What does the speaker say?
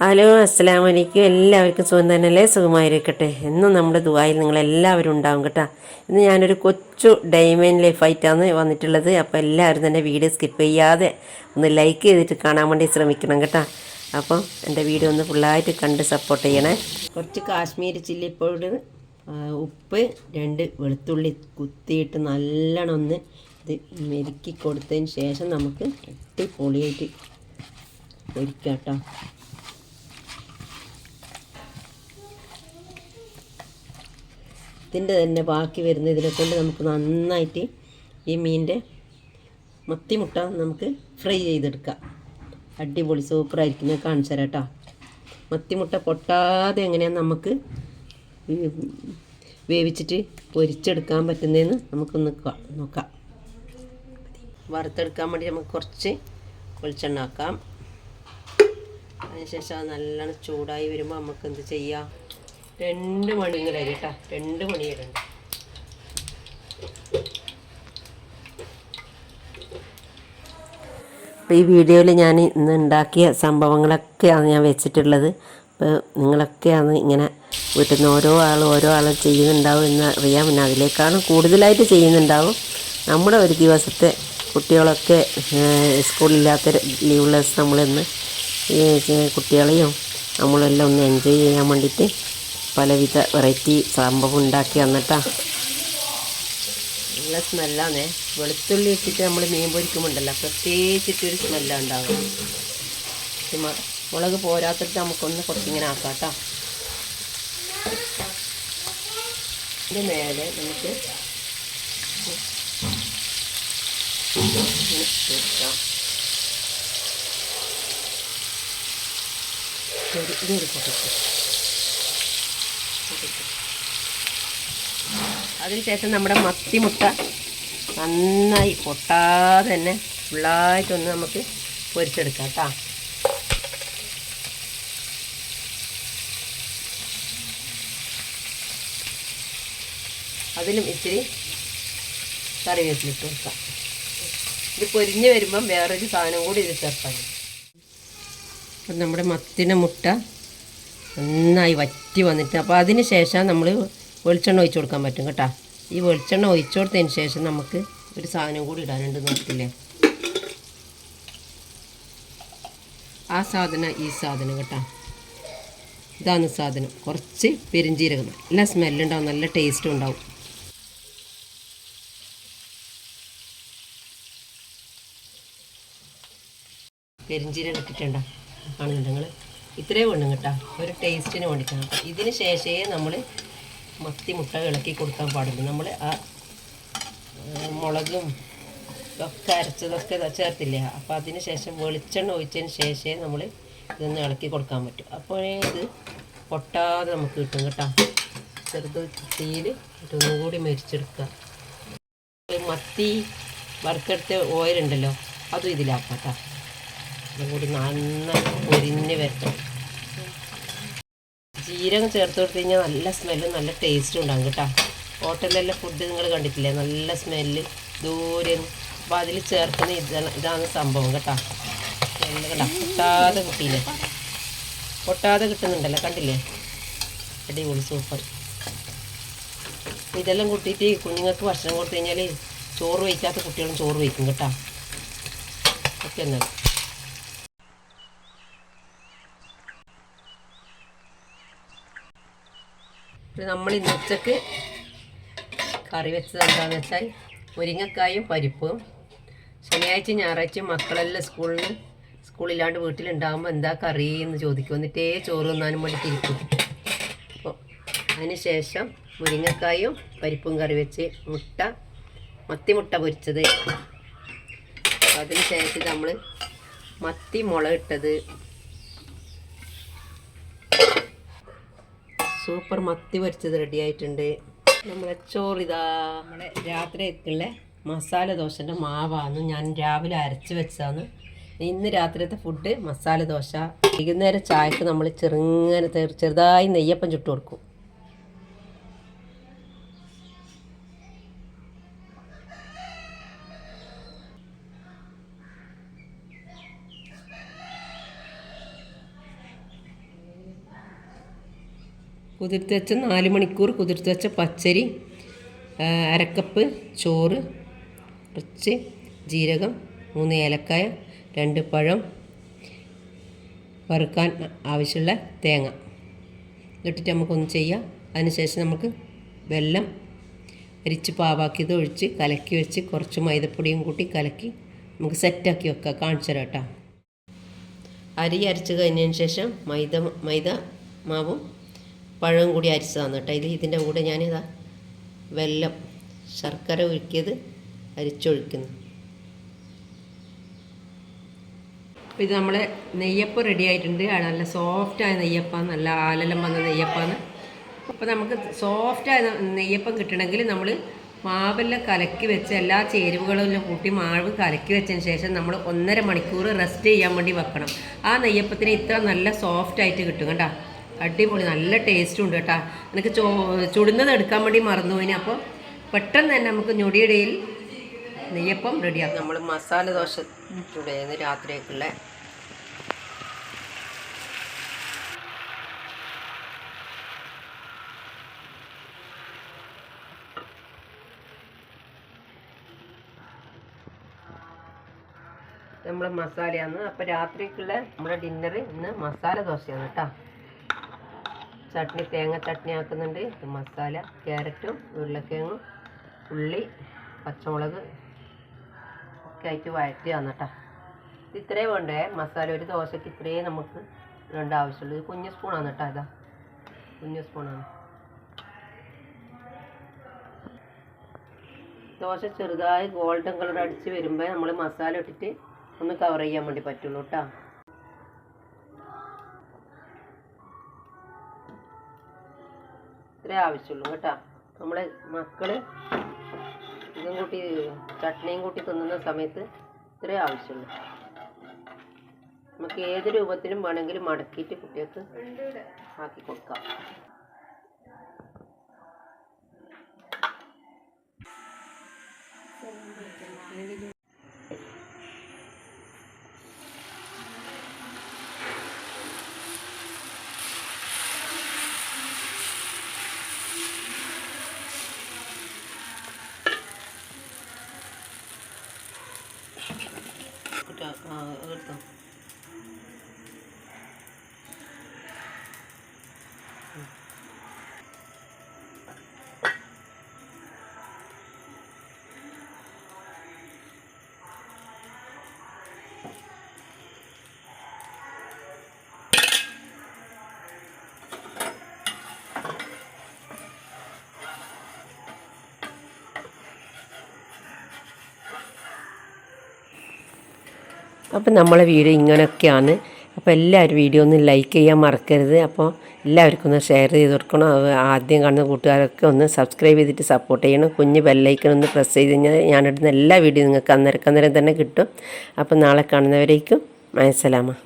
Hello അസ്സലാം വലൈക്കും എല്ലാവർക്കും സുഖം തന്നെയല്ലേ? സുഖമായിരിക്കട്ടെ. എന്നും നമ്മുടെ ദുബായിൽ നിങ്ങളെല്ലാവരും ഉണ്ടാവും കേട്ടോ. ഇന്ന് ഞാനൊരു കൊച്ചു ഡൈമൻഡ് ലൈഫായിട്ടാണ് വന്നിട്ടുള്ളത്. അപ്പോൾ എല്ലാവരും തന്നെ വീഡിയോ സ്കിപ്പ് ചെയ്യാതെ ഒന്ന് ലൈക്ക് ചെയ്തിട്ട് കാണാൻ വേണ്ടി ശ്രമിക്കണം കേട്ടോ. അപ്പോൾ എന്റെ വീഡിയോ ഒന്ന് ഫുള്ളായിട്ട് കണ്ട് സപ്പോർട്ട് ചെയ്യണേ. കുറച്ച് കാശ്മീരി ചില്ലി പൗഡർ ഉപ്പ് രണ്ട് വെളുത്തുള്ളി കുത്തിയിട്ട് നല്ലോണം ഒന്ന് ഇത് മെരുക്കി കൊടുത്തതിന് ശേഷം നമുക്ക് അടിപൊളിയായിട്ട് പൊരിക്കാം കേട്ടോ. ഇതിന്റെ തന്നെ ബാക്കി വരുന്ന ഇതിനെ കൊണ്ട് നമുക്ക് നന്നായിട്ട് ഈ മീനിന്റെ മത്തിമുട്ട നമുക്ക് ഫ്രൈ ചെയ്തെടുക്കാം. അടിപൊളി സൂപ്പറായിരിക്കും ഞാൻ കാണിച്ചു തരാം കേട്ടോ. മത്തിമുട്ട പൊട്ടാതെ എങ്ങനെയാണ് നമുക്ക് വേവിച്ചിട്ട് പൊരിച്ചെടുക്കാൻ പറ്റുന്നതെന്ന് നമുക്കൊന്ന് നോക്കാം. വറുത്തെടുക്കാൻ വേണ്ടി നമുക്ക് കുറച്ച് വെളിച്ചെണ്ണ ആക്കാം. അതിനുശേഷം അത് നല്ലോണം ചൂടായി വരുമ്പോൾ നമുക്ക് എന്ത് ചെയ്യാം? രണ്ട് മണി ഇങ്ങനെ അരി കേട്ടോ. രണ്ട് മണി വരണ്ട അപ്പോൾ ഈ വീഡിയോയിൽ ഞാൻ ഇന്ന് ഉണ്ടാക്കിയ സംഭവങ്ങളൊക്കെയാണ് ഞാൻ വെച്ചിട്ടുള്ളത്. അപ്പോൾ നിങ്ങളൊക്കെയാണ് ഇങ്ങനെ വീട്ടിൽ നിന്ന് ഓരോ ആൾ ഓരോ ആൾ ചെയ്യുന്നുണ്ടാവും എന്ന് അറിയാം പിന്നെ അതിലേക്കാണ് കൂടുതലായിട്ട് ചെയ്യുന്നുണ്ടാവും. നമ്മുടെ ഒരു ദിവസത്തെ കുട്ടികളൊക്കെ സ്കൂളില്ലാത്ത ലീവുള്ള ദിവസം നമ്മളിന്ന് ഈ കുട്ടികളെയും നമ്മളെല്ലാം ഒന്ന് എൻജോയ് ചെയ്യാൻ വേണ്ടിയിട്ട് പലവിധ വെറൈറ്റി സംഭവം ഉണ്ടാക്കി വന്നിട്ടാ നല്ല സ്മെല്ലാന്നേ. വെളുത്തുള്ളി ഇട്ടിട്ട് നമ്മൾ മീൻ പൊരിക്കുമ്പോണ്ടല്ലോ പ്രത്യേകിച്ചിട്ടൊരു സ്മെല്ലാണ് ഉണ്ടാവുക മുളക് പോരാത്തിട്ട് നമുക്കൊന്ന് കുറച്ചിങ്ങനെ ആക്കാട്ടോ. കേട്ടോ ഇതിന്റെ മേലെ നമുക്ക് ഇതൊരു പൊട്ടിച്ച് അതിനുശേഷം നമ്മുടെ മത്തിമുട്ട നന്നായി പൊട്ടാതെ തന്നെ ഫുള്ളായിട്ടൊന്ന് നമുക്ക് പൊരിച്ചെടുക്കാം കേട്ടോ. അതിലും ഇത്തിരി കറിവേപ്പിലിട്ട് കൊടുക്കാം. ഇത് പൊരിഞ്ഞ് വരുമ്പം വേറൊരു സാധനം കൂടി ഇത് ചേർക്കാം. അപ്പം നമ്മുടെ മത്തിന്റെ മുട്ട നന്നായി വറ്റി വന്നിട്ട് അപ്പോൾ അതിന് ശേഷം നമ്മൾ വെളിച്ചെണ്ണ ഒഴിച്ചു കൊടുക്കാൻ പറ്റും കേട്ടോ. ഈ വെളിച്ചെണ്ണ ഒഴിച്ചു കൊടുത്തതിന് ശേഷം നമുക്ക് ഒരു സാധനം കൂടി ഇടാനുണ്ട് നോക്കില്ലേ? ആ സാധനം ഈ സാധനം കേട്ടോ. ഇതാണ് സാധനം. കുറച്ച് പെരിഞ്ചീരകം. നല്ല സ്മെല്ലുണ്ടാവും നല്ല ടേസ്റ്റും ഉണ്ടാവും. പെരിഞ്ചീരകം ഇട്ടിട്ടുണ്ടോ? കാണുന്നുണ്ട് ഇത്രയും വേണം കേട്ടോ. ഒരു ടേസ്റ്റിന് വേണ്ടിയിട്ടാണ്. ഇതിന് ശേഷമേ നമ്മൾ മത്തി മുട്ട ഇളക്കി കൊടുക്കാൻ പാടുള്ളൂ. നമ്മൾ ആ മുളകും ഒക്കെ അരച്ചതൊക്കെ ചേർത്തില്ല? അപ്പോൾ അതിന് ശേഷം വെളിച്ചെണ്ണ ഒഴിച്ചതിന് ശേഷമേ നമ്മൾ ഇതൊന്ന് ഇളക്കി കൊടുക്കാൻ പറ്റും. അപ്പോഴേ ഇത് പൊട്ടാതെ നമുക്ക് കിട്ടും കേട്ടോ. ചെറുത് തീയിൽ ഇതൊന്നും കൂടി മരിച്ചെടുക്കുക മത്തി വറുത്തെടുത്ത ഓയിലുണ്ടല്ലോ അതും ഇതിലാക്കാം കേട്ടോ. ഇതും കൂടി നന്നായി പൊരിഞ്ഞ് വരട്ടെ. ജീരകം ചേർത്ത് കൊടുത്തു കഴിഞ്ഞാൽ നല്ല സ്മെല്ലും നല്ല ടേസ്റ്റും ഉണ്ടാകും കേട്ടോ. ഹോട്ടലിലെ ഫുഡ് നിങ്ങൾ കണ്ടിട്ടില്ലേ? നല്ല സ്മെല്ല് ദൂരെ. അപ്പോൾ അതിൽ ചേർക്കുന്ന ഇതാണ് ഇതാണ് സംഭവം കേട്ടോ. കണ്ടോ? പൊട്ടാതെ കിട്ടിയില്ലേ പൊട്ടാതെ കിട്ടുന്നുണ്ടല്ലോ കണ്ടില്ലേ? അടിപൊളി സൂപ്പർ ഇതെല്ലാം കൂട്ടിയിട്ട് കുഞ്ഞുങ്ങൾക്ക് ഭക്ഷണം കൊടുത്തു കഴിഞ്ഞാൽ ചോറ് വയ്ക്കാത്ത കുട്ടികളും ചോറ് വയ്ക്കും കേട്ടോ. ഓക്കെ എന്നാൽ നമ്മൾ ഇന്ന് ഉച്ചയ്ക്ക് കറി വെച്ചത് എന്താണെന്ന് വെച്ചാൽ മുരിങ്ങക്കായും പരിപ്പും ശനിയാഴ്ച ഞായറാഴ്ച മക്കളെല്ലാം സ്കൂളിൽ സ്കൂളില്ലാണ്ട് വീട്ടിലുണ്ടാകുമ്പോൾ എന്താ കറി എന്ന് ചോദിക്കും. എന്നിട്ടേ ചോറ് തിന്നാനും വേണ്ടിയിട്ട് ഇരിക്കും. അപ്പോൾ അതിന് ശേഷം മുരിങ്ങക്കായും പരിപ്പും കറി വെച്ച് മുട്ട മത്തിമുട്ട പൊരിച്ചത്. അതിന് ശേഷം നമ്മൾ മത്തി മുളകിട്ടത് സൂപ്പർ മത്തി പൊരിച്ചത് റെഡി ആയിട്ടുണ്ട്. നമ്മളെ ചോറിതാ. നമ്മുടെ രാത്രിക്കുള്ള മസാല ദോശന്റെ മാവാണ് ഞാൻ രാവിലെ അരച്ച് വെച്ചതാണ്. ഇന്ന് രാത്രിയത്തെ ഫുഡ് മസാല ദോശ. വൈകുന്നേരം ചായക്ക് നമ്മൾ ചെറുങ്ങനെ ചെറു- ചെറുതായി നെയ്യപ്പം ചുട്ട് കൊടുക്കും. കുതിർത്ത് വെച്ച നാല് മണിക്കൂർ കുതിർത്ത് വെച്ച പച്ചരി അരക്കപ്പ് ചോറ് കുറച്ച് ജീരകം മൂന്ന് ഏലക്കായ രണ്ട് പഴം വറുക്കാൻ ആവശ്യമുള്ള തേങ്ങ. ഇതിട്ടിട്ട് നമുക്കൊന്ന് ചെയ്യാം. അതിനുശേഷം നമുക്ക് വെള്ളം അരിച്ച് പാവാക്കിയത് ഒഴിച്ച് കലക്കി വെച്ച് കുറച്ച് മൈദപ്പൊടിയും കൂട്ടി കലക്കി നമുക്ക് സെറ്റാക്കി വെക്കാം. കാണിച്ചു തരാം കേട്ടോ. അരി അരച്ച് കഴിഞ്ഞതിന് ശേഷം മൈദ മൈദ മാവും പഴവും കൂടി അരിച്ചതാണ് കേട്ടോ. ഇത് ഇതിന്റെ കൂടെ ഞാനിതാ വെല്ലം ശർക്കര ഒഴുക്കിയത് അരിച്ചൊഴിക്കുന്നു. ഇത് നമ്മുടെ നെയ്യപ്പം റെഡി ആയിട്ടുണ്ട്. നല്ല സോഫ്റ്റായ നെയ്യപ്പം നല്ല ആലലം വന്ന നെയ്യപ്പാണ്. അപ്പോൾ നമുക്ക് സോഫ്റ്റായ നെയ്യപ്പം കിട്ടണമെങ്കിൽ നമ്മൾ മാവെല്ലാം കലക്കി വെച്ച് എല്ലാ ചേരുവകളെല്ലാം കൂട്ടി മാവ് കലക്കി വെച്ചതിന് ശേഷം നമ്മൾ ഒന്നര മണിക്കൂർ റെസ്റ്റ് ചെയ്യാൻ വേണ്ടി വെക്കണം. ആ നെയ്യപ്പത്തിന് ഇത്ര നല്ല സോഫ്റ്റായിട്ട് കിട്ടും കേട്ടോ. അടിപൊളി നല്ല ടേസ്റ്റും ഉണ്ട് കേട്ടോ. എനിക്ക് ചോ ചുടുന്നത് എടുക്കാൻ വേണ്ടി മറന്നുപോയിന് അപ്പോൾ പെട്ടെന്ന് തന്നെ നമുക്ക് ഞൊടിയിടയിൽ നെയ്യപ്പം റെഡിയാക്കാം നമ്മൾ മസാല ദോശ ചുടയുന്നു രാത്രിയൊക്കെയുള്ള നമ്മൾ മസാലയാണ്. അപ്പോൾ രാത്രിക്കുള്ള നമ്മുടെ ഡിന്നർ ഇന്ന് മസാല ദോശയാണ് കേട്ടോ. ചട്നി തേങ്ങ ചട്നി ആക്കുന്നുണ്ട്. ഇത് മസാല ക്യാരറ്റും ഉരുളക്കിഴങ്ങും ഉള്ളി പച്ചമുളക് ഒക്കെ ആയിട്ട് വഴറ്റി വന്നിട്ടാ ഇത് ഇത്രയും വേണ്ടേ? മസാല ഒരു ദോശയ്ക്ക് ഇത്രയും നമുക്ക് വേണ്ട ആവശ്യമുള്ളൂ. ഇത് കുഞ്ഞു സ്പൂണാണ് കേട്ടോ ഇതാ. കുഞ്ഞു സ്പൂണാണ്. ദോശ ചെറുതായി ഗോൾഡൻ കളർ അടിച്ച് വരുമ്പോൾ നമ്മൾ മസാല ഇട്ടിട്ട് ഒന്ന് കവർ ചെയ്യാൻ വേണ്ടി പറ്റുള്ളൂ കേട്ടോ. ഇത്രേ ആവശ്യമുള്ളൂ കേട്ടോ. നമ്മളെ മക്കൾ ഇതും കൂട്ടി ചട്നിയും കൂട്ടി തിന്നുന്ന സമയത്ത് ഇത്രേ ആവശ്യമുള്ളൂ. നമുക്ക് ഏത് രൂപത്തിലും വേണമെങ്കിലും മടക്കിയിട്ട് കുട്ടികൾക്ക് ആക്കി കൊടുക്കാം. കേട്ടോ അപ്പോൾ നമ്മളെ വീഡിയോ ഇങ്ങനെയൊക്കെയാണ് അപ്പോൾ എല്ലാവരും വീഡിയോ ഒന്ന് ലൈക്ക് ചെയ്യാൻ മറക്കരുത്. അപ്പോൾ എല്ലാവർക്കും ഒന്ന് ഷെയർ ചെയ്ത് കൊടുക്കണം. ആദ്യം കാണുന്ന കൂട്ടുകാരൊക്കെ ഒന്ന് സബ്സ്ക്രൈബ് ചെയ്തിട്ട് സപ്പോർട്ട് ചെയ്യണം. കുഞ്ഞ് ബെല്ലൈക്കൺ ഒന്ന് പ്രസ് ചെയ്ത് കഴിഞ്ഞാൽ ഞാനിടുന്ന എല്ലാ വീഡിയോ നിങ്ങൾക്ക് അന്നേരം അന്നേരം തന്നെ കിട്ടും. അപ്പോൾ നാളെ കാണുന്നവരേക്കും മയസലാമ